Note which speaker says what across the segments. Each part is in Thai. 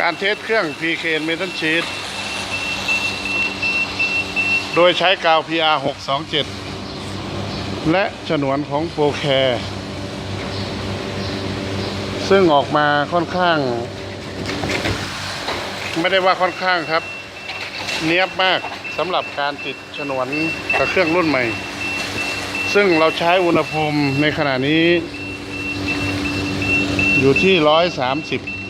Speaker 1: การเทสเครื่อง PK Metal Sheet โดยใช้กาว PR 627 และฉนวนของโปรแคร์ซึ่งออกมาค่อนข้าง ไม่ได้ว่าค่อนข้างครับ เนียบมากสำหรับการติดฉนวนกับเครื่องรุ่นใหม่ ซึ่งเราใช้อุณหภูมิในขณะนี้ อยู่ที่130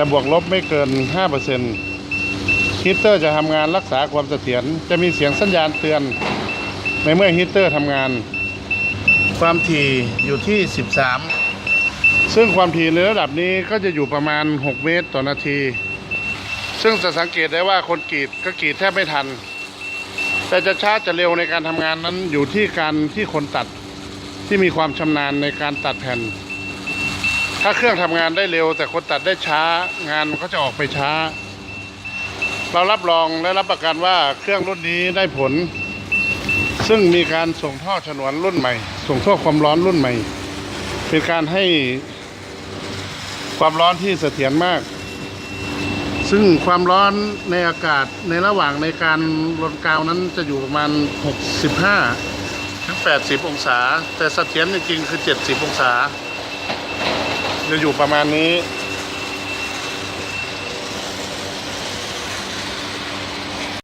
Speaker 1: แต่บวกลบไม่เกิน 5%ฮีตเตอร์จะทำงานรักษาความเสถียรจะมีเสียงสัญญาณเตือน ในเมื่อฮีตเตอร์ทำงาน ความถี่อยู่ที่ 13 ซึ่งความถี่ในระดับนี้ก็จะอยู่ประมาณ 6 เมตรต่อนาที ซึ่งจะสังเกตได้ว่าคนกรีดก็กรีดแทบไม่ทัน แต่จะช้าจะเร็วในการทำงานนั้นอยู่ที่การที่คนตัดที่มีความชำนาญในการตัดแผ่น ถ้าเครื่องทำงานได้เร็ว แต่คนตัดได้ช้างานมันก็จะออกไปช้า เรารับรองและรับประกันว่าเครื่องรุ่นนี้ได้ผล ซึ่งมีการส่งท่อฉนวนรุ่นใหม่ ส่งท่อความร้อนรุ่นใหม่ เป็นการให้ความร้อนที่เสถียรมาก ซึ่งความร้อนในอากาศในระหว่างในการลนกาวนั้นจะอยู่ประมาณ 65 ถึง 80 องศา แต่เสถียรจริงๆคือ 70 องศา จะอยู่ประมาณนี้